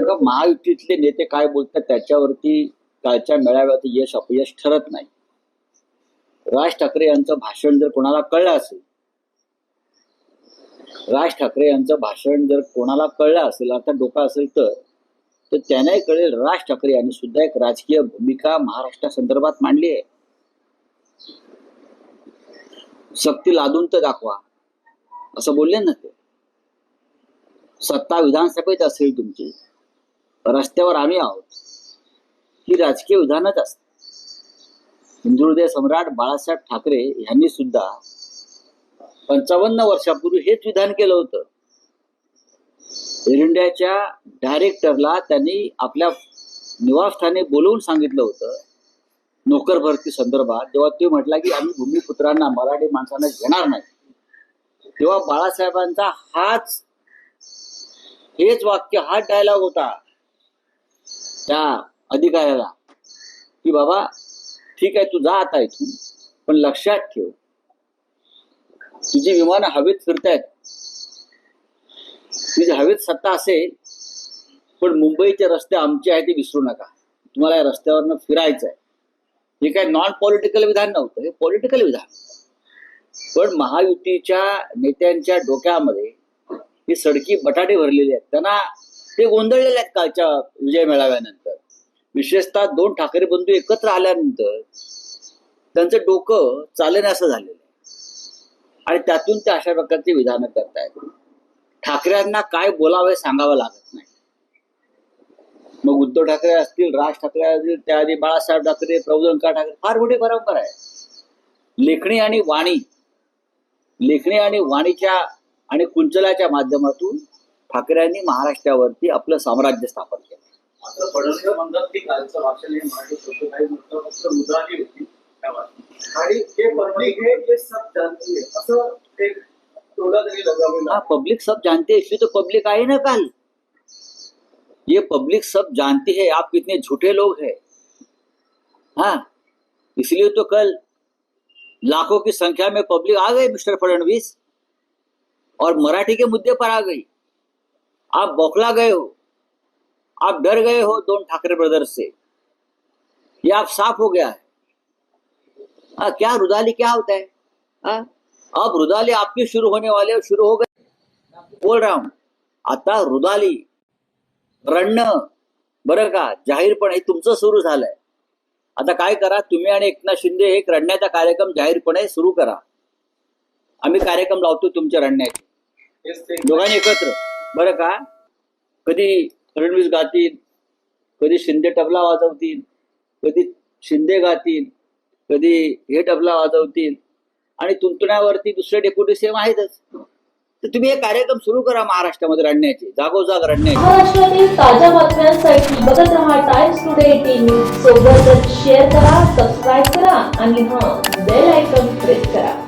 महायुतीतले नेते काय बोलतात त्याच्यावरती कालच्या मेळाव्यात यश अपयश ठरत नाही. राज ठाकरे यांचं भाषण जर कोणाला कळलं असेल राज ठाकरे यांचं भाषण जर कोणाला कळलं असेल आता डोका असेल तर तर त्यांनाही कळेल राज ठाकरे यांनी सुद्धा एक राजकीय भूमिका महाराष्ट्रासंदर्भात मांडली आहे. सक्ती लादून तर दाखवा असं बोलले ना ते. सत्ता विधानसभेत असेल तुमची रस्त्यावर आम्ही आहोत. ही राजकीय विधानच असते. हिंदुहृदय सम्राट बाळासाहेब ठाकरे यांनी सुद्धा पंचावन्न वर्षापूर्वी हेच विधान केलं होतं. एअर इंडियाच्या डायरेक्टरला त्यांनी आपल्या निवासस्थानी बोलवून सांगितलं होतं. नोकर भरती संदर्भात तेव्हा ते म्हटला की आम्ही भूमिपुत्रांना मराठी माणसांना घेणार नाही तेव्हा बाळासाहेबांचा हाच हेच वाक्य हाच डायलॉग होता. त्या अधिकाऱ्याला की बाबा ठीक आहे तू जा आता इथून पण लक्षात ठेव. तुझी विमानं हवेत फिरतायत. तुझी हवेत सत्ता असेल पण मुंबईचे रस्ते आमचे आहे ते विसरू नका. तुम्हाला या रस्त्यावरनं फिरायचं आहे हे काय नॉन पॉलिटिकल विधान नव्हतं हे पॉलिटिकल विधान. पण महायुतीच्या नेत्यांच्या डोक्यामध्ये ही सडकी बटाटे भरलेली आहेत. त्यांना ते गोंधळलेले आहेत कालच्या विजय मेळाव्यानंतर. विशेषतः दोन ठाकरे बंधू एकत्र आल्यानंतर त्यांचं डोकं चालेन असं झालेलं आहे. आणि त्यातून ते अशा प्रकारचे विधानं करतायत. ठाकरेंना काय बोलावे सांगावं लागत नाही. मग उद्धव ठाकरे असतील राज ठाकरे असतील त्याआधी बाळासाहेब ठाकरे प्रबोधनकार ठाकरे फार मोठी परंपरा आहे लेखणी आणि वाणी लेखणी आणि वाणीच्या आणि कुंचलाच्या माध्यमातून ठाकरेंनी महाराष्ट्रावरती आपलं साम्राज्य स्थापन केलं. पब्लिक सब जानती है हाँ पब्लिक सब जानते हैं इसलिए तो पब्लिक आई ना. कल. ये पब्लिक सब जानती है आप कितने झूठे लोग हैं. हाँ इसलिए तो कल लाखों की संख्या में पब्लिक आ गई मिस्टर फडणवीस. और मराठी के मुद्दे पर आ गई. आप बौखला गए हो आप डर गए हो दोन ठाकरे ब्रदर्स से। ये आप साफ हो गया है। आ, क्या रुदाली क्या होता है? आ, अब रुदाली आपकी शुरू होने वाले और शुरू हो गए। बोल रहा हूं आता रुदाली रडणं बरं का जाहीरपणे तुमचं सुरू झालंय. आता काय करा तुम्ही आणि एकनाथ शिंदे एक रडण्याचा कार्यक्रम जाहीरपणे सुरू करा. आम्ही कार्यक्रम लावतो तुमच्या रडण्याचे. दोघांनी एकत्र. बरं का? कधी फडणवीस गातील कधी शिंदे तबला वाजवतील कधी शिंदे गातील कधी हे तबला वाजवतील. आणि तुंतण्यावरती दुसरे डेप्युटी सेम आहेतच. तर तुम्ही हे कार्यक्रम सुरू करा महाराष्ट्रामध्ये रडण्याचे. जागोजाग रडण्याचे. महाराष्ट्रातील ताज्या बातम्यांसाठी बघत रहा टाइम्स टुडे टीव्ही सोबतच शेअर करा सबस्क्राईब करा आणि हा बेल आयकॉन प्रेस करा.